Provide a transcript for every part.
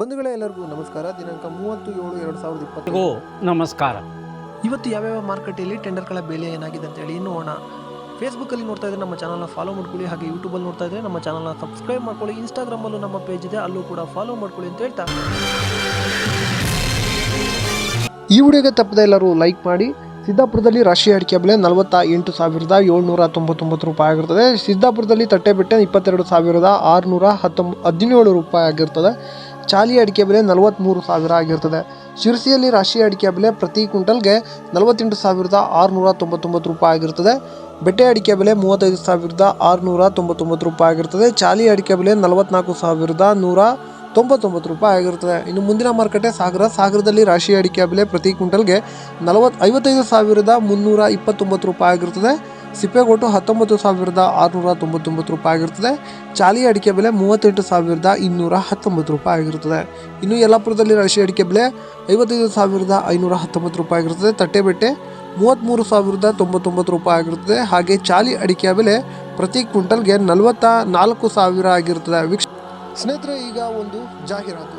ಬಂಧುಗಳೇ ಎಲ್ಲರಿಗೂ ನಮಸ್ಕಾರ. ದಿನಾಂಕ ಮೂವತ್ತು ಏಳು ಎರಡು ಸಾವಿರದ ಇಪ್ಪತ್ತು. ನಮಸ್ಕಾರ. ಇವತ್ತು ಯಾವ್ಯಾವ ಮಾರುಕಟ್ಟೆಯಲ್ಲಿ ಟೆಂಡರ್ಗಳ ಬೆಲೆ ಏನಾಗಿದೆ ಅಂತ ಹೇಳಿ ನೋಡೋಣ. ಫೇಸ್ಬುಕ್ಕಲ್ಲಿ ನೋಡ್ತಾ ಇದ್ರೆ ನಮ್ಮ ಚಾನಲ್ನ ಫಾಲೋ ಮಾಡ್ಕೊಳ್ಳಿ. ಹಾಗೆ ಯೂಟ್ಯೂಬಲ್ಲಿ ನೋಡ್ತಾ ಇದ್ರೆ ನಮ್ಮ ಚಾನಲ್ನ ಸಬ್ಸ್ಕ್ರೈಬ್ ಮಾಡ್ಕೊಳ್ಳಿ. ಇನ್ಸ್ಟಾಗ್ರಾಮಲ್ಲೂ ನಮ್ಮ ಪೇಜ್ ಇದೆ. ಅಲ್ಲೂ ಕೂಡ ಫಾಲೋ ಮಾಡ್ಕೊಳ್ಳಿ ಅಂತ ಹೇಳ್ತಾ. ಈ ವಿಡಿಯೋಗೆ ತಪ್ಪದೆ ಎಲ್ಲರೂ ಲೈಕ್ ಮಾಡಿ. ಸಿದ್ದಾಪುರದಲ್ಲಿ ರಾಶಿ ಅಡಿಕೆ ಬೆಲೆ ನಲವತ್ತ ಎಂಟು ಸಾವಿರದ ಏಳ್ನೂರ ತೊಂಬತ್ತೊಂಬತ್ತು ರೂಪಾಯಿ ಆಗಿರ್ತದೆ. ಸಿದ್ದಾಪುರದಲ್ಲಿ ತಟ್ಟೆಬೆಟ್ಟೆ ಇಪ್ಪತ್ತೆರಡು ಸಾವಿರದ ಆರುನೂರ ಹತ್ತೊಂಬ ಹದಿನೇಳು ರೂಪಾಯಿ ಆಗಿರ್ತದೆ. ಚಾಲಿ ಅಡಿಕೆ ಬೆಲೆ ನಲವತ್ತ್ಮೂರು ಸಾವಿರ ಆಗಿರ್ತದೆ. ಶಿರಸಿಯಲ್ಲಿ ರಾಶಿ ಅಡಿಕೆ ಬೆಲೆ ಪ್ರತಿ ಕ್ವಿಂಟಲ್ಗೆ ನಲವತ್ತೆಂಟು ಸಾವಿರದ ಆರುನೂರ ತೊಂಬತ್ತೊಂಬತ್ತು ರೂಪಾಯಿ ಆಗಿರ್ತದೆ. ಬೆಟ್ಟೆ ಅಡಿಕೆ ಬೆಲೆ ಮೂವತ್ತೈದು ಸಾವಿರದ ಆರುನೂರ ತೊಂಬತ್ತೊಂಬತ್ತು ರೂಪಾಯಿ ಆಗಿರ್ತದೆ. ಚಾಲಿ ಅಡಿಕೆ ಬೆಲೆ ನಲವತ್ನಾಲ್ಕು ಸಾವಿರದ ನೂರ ತೊಂಬತ್ತೊಂಬತ್ತು ರೂಪಾಯಿ ಆಗಿರ್ತದೆ. ಇನ್ನು ಮುಂದಿನ ಮಾರುಕಟ್ಟೆ ಸಾಗರ, ಸಾಗರದಲ್ಲಿ ರಾಶಿ ಅಡಿಕೆ ಬೆಲೆ ಪ್ರತಿ ಕ್ವಿಂಟಲ್ಗೆ ನಲವತ್ತು ಐವತ್ತೈದು ಸಾವಿರದ ಮುನ್ನೂರ ಇಪ್ಪತ್ತೊಂಬತ್ತು ರೂಪಾಯಿ ಆಗಿರ್ತದೆ. ಸಿಪ್ಪೆಗೋಟು ಹತ್ತೊಂಬತ್ತು ಸಾವಿರದ ಆರುನೂರ ತೊಂಬತ್ತೊಂಬತ್ತು ರೂಪಾಯಿ ಆಗಿರ್ತದೆ ಚಾಲಿ ಅಡಿಕೆ ಬೆಲೆ ಮೂವತ್ತೆಂಟು ಸಾವಿರದ ಇನ್ನೂರ ಹತ್ತೊಂಬತ್ತು ರೂಪಾಯಿ ಆಗಿರುತ್ತದೆ. ಇನ್ನು ಯಲ್ಲಾಪುರದಲ್ಲಿ ರಾಶಿ ಅಡಿಕೆ ಬೆಲೆ ಐವತ್ತೈದು ಸಾವಿರದ ಐನೂರ ಹತ್ತೊಂಬತ್ತು ರೂಪಾಯಿ ಆಗಿರುತ್ತದೆ. ತಟ್ಟೆಬೆಟ್ಟೆ ಮೂವತ್ತ್ಮೂರು ಸಾವಿರದ ತೊಂಬತ್ತೊಂಬತ್ತು ರೂಪಾಯಿ ಆಗಿರುತ್ತದೆ. ಹಾಗೆ ಚಾಲಿ ಅಡಿಕೆಯ ಬೆಲೆ ಪ್ರತಿ ಕ್ವಿಂಟಲ್ಗೆ ನಲವತ್ತ ನಾಲ್ಕು ಸಾವಿರ ಆಗಿರುತ್ತದೆ. ವೀಕ್ಷ ಸ್ನೇಹಿತರೆ, ಈಗ ಒಂದು ಜಾಹೀರಾತು.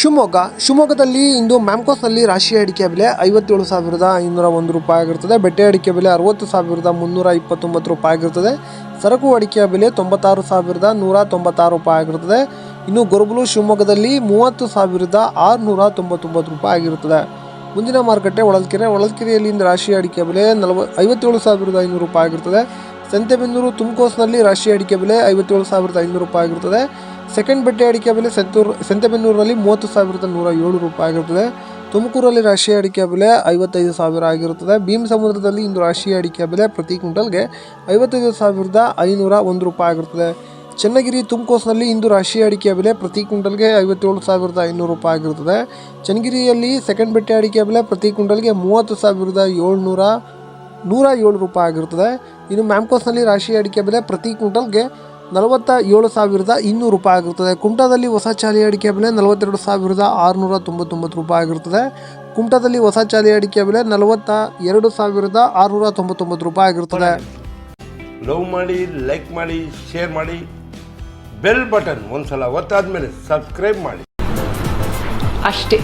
ಶಿವಮೊಗ್ಗ. ಶಿವಮೊಗ್ಗದಲ್ಲಿ ಇಂದು ಮ್ಯಾಮ್ಕೋಸ್ನಲ್ಲಿ ರಾಶಿ ಅಡಿಕೆ ಬೆಲೆ ಐವತ್ತೇಳು ಸಾವಿರದ ಐನೂರ ಒಂದು ರೂಪಾಯಿ ಆಗಿರ್ತದೆ ಬೆಟ್ಟೆ ಅಡಿಕೆ ಬೆಲೆ ಅರವತ್ತು ಸಾವಿರದ ಮುನ್ನೂರ ಇಪ್ಪತ್ತೊಂಬತ್ತು ರೂಪಾಯಿ ಆಗಿರ್ತದೆ ಸರಕು ಅಡಿಕೆಯ ಬೆಲೆ ತೊಂಬತ್ತಾರು ಸಾವಿರದ ನೂರ ತೊಂಬತ್ತಾರು ರೂಪಾಯಿ ಆಗಿರ್ತದೆ ಇನ್ನು ಗೊರಬಲು ಶಿವಮೊಗ್ಗದಲ್ಲಿ ಮೂವತ್ತು ಸಾವಿರದ ಆರುನೂರ ತೊಂಬತ್ತೊಂಬತ್ತು ರೂಪಾಯಿ ಆಗಿರುತ್ತದೆ. ಮುಂದಿನ ಮಾರುಕಟ್ಟೆ ಹೊಳಲ್ಕೆರೆ. ಇಂದು ರಾಶಿ ಅಡಿಕೆ ಬೆಲೆ ನಲವ, ಐವತ್ತೇಳು ಸಾವಿರದ ಐನೂರು ರೂಪಾಯಿ ಆಗಿರ್ತದೆ ಸಂತೆಬೆನ್ನೂರು ತುಮಕೋಸ್ನಲ್ಲಿ ರಾಶಿ ಅಡಿಕೆ ಬೆಲೆ ಐವತ್ತೇಳು ಸಾವಿರದ ಐನೂರು ರೂಪಾಯಿ ಆಗಿರ್ತದೆ ಸೆಕೆಂಡ್ ಬಟ್ಟೆ ಅಡಿಕೆ ಬೆಲೆ ಸೆಂತೂರು ಸಂತೆಬೆನ್ನೂರಲ್ಲಿ ಮೂವತ್ತು ಸಾವಿರದ ನೂರ ಏಳು ರೂಪಾಯಿ ಆಗಿರುತ್ತದೆ. ತುಮಕೂರಲ್ಲಿ ರಾಶಿ ಅಡಿಕೆ ಬೆಲೆ ಐವತ್ತೈದು ಸಾವಿರ ಆಗಿರುತ್ತದೆ. ಭೀಮ್ ಸಮುದ್ರದಲ್ಲಿ ಇಂದು ರಾಶಿ ಅಡಿಕೆ ಬೆಲೆ ಪ್ರತಿ ಕ್ವಿಂಟಲ್ಗೆ ಐವತ್ತೈದು ಸಾವಿರದ ಐನೂರ ಒಂದು ರೂಪಾಯಿ ಆಗಿರುತ್ತದೆ. ಚನ್ನಗಿರಿ ತುಮಕೋಸ್ನಲ್ಲಿ ಇಂದು ರಾಶಿ ಅಡಿಕೆ ಬೆಲೆ ಪ್ರತಿ ಕ್ವಿಂಟಲ್ಗೆ ಐವತ್ತೇಳು ಸಾವಿರದ ಐನೂರು ರೂಪಾಯಿ ಆಗಿರುತ್ತದೆ. ಚನ್ನಗಿರಿಯಲ್ಲಿ ಸೆಕೆಂಡ್ ಬೆಟ್ಟೆ ಅಡಿಕೆ ಬೆಲೆ ಪ್ರತಿ ಕ್ವಿಂಟಲ್ಗೆ ಮೂವತ್ತು ಸಾವಿರದ ಏಳ್ನೂರ ನೂರ ಏಳು ರೂಪಾಯಿ ಆಗಿರುತ್ತದೆ. ಇನ್ನು ಮ್ಯಾಮ್ಕೋಸ್ನಲ್ಲಿ ರಾಶಿ ಅಡಿಕೆ ಬೆಲೆ ಪ್ರತಿ ಕ್ವಿಂಟಲ್ಗೆ ನಲವತ್ತ ಏಳು ಸಾವಿರದ ಇನ್ನೂರು ರೂಪಾಯಿ ಆಗಿರ್ತದೆ ಕುಮಟಾದಲ್ಲಿ ಹೊಸ ಚಾಲಿ ಅಡಿಕೆ ಬೆಲೆ ನಲವತ್ತೆರಡು ಸಾವಿರದ ಆರುನೂರ ತೊಂಬತ್ತೊಂಬತ್ತು ರೂಪಾಯಿ ಆಗಿರ್ತದೆ ಕುಮಟಾದಲ್ಲಿ ಹೊಸ ಚಾಲಿ ಅಡಿಕೆ ಬೆಲೆ ನಲವತ್ತ ಎರಡು ಸಾವಿರದ ಆರುನೂರ ತೊಂಬತ್ತೊಂಬತ್ತು ರೂಪಾಯಿ ಆಗಿರ್ತದೆ ಲವ್ ಮಾಡಿ ಲೈಕ್ ಮಾಡಿ ಶೇರ್ ಮಾಡಿ ಬೆಲ್ ಬಟನ್ ಒಂದ್ಸಲ ಒತ್ತಾದ್ಮೇಲೆ ಸಬ್ಸ್ಕ್ರೈಬ್ ಮಾಡಿ. ಅಷ್ಟೇ.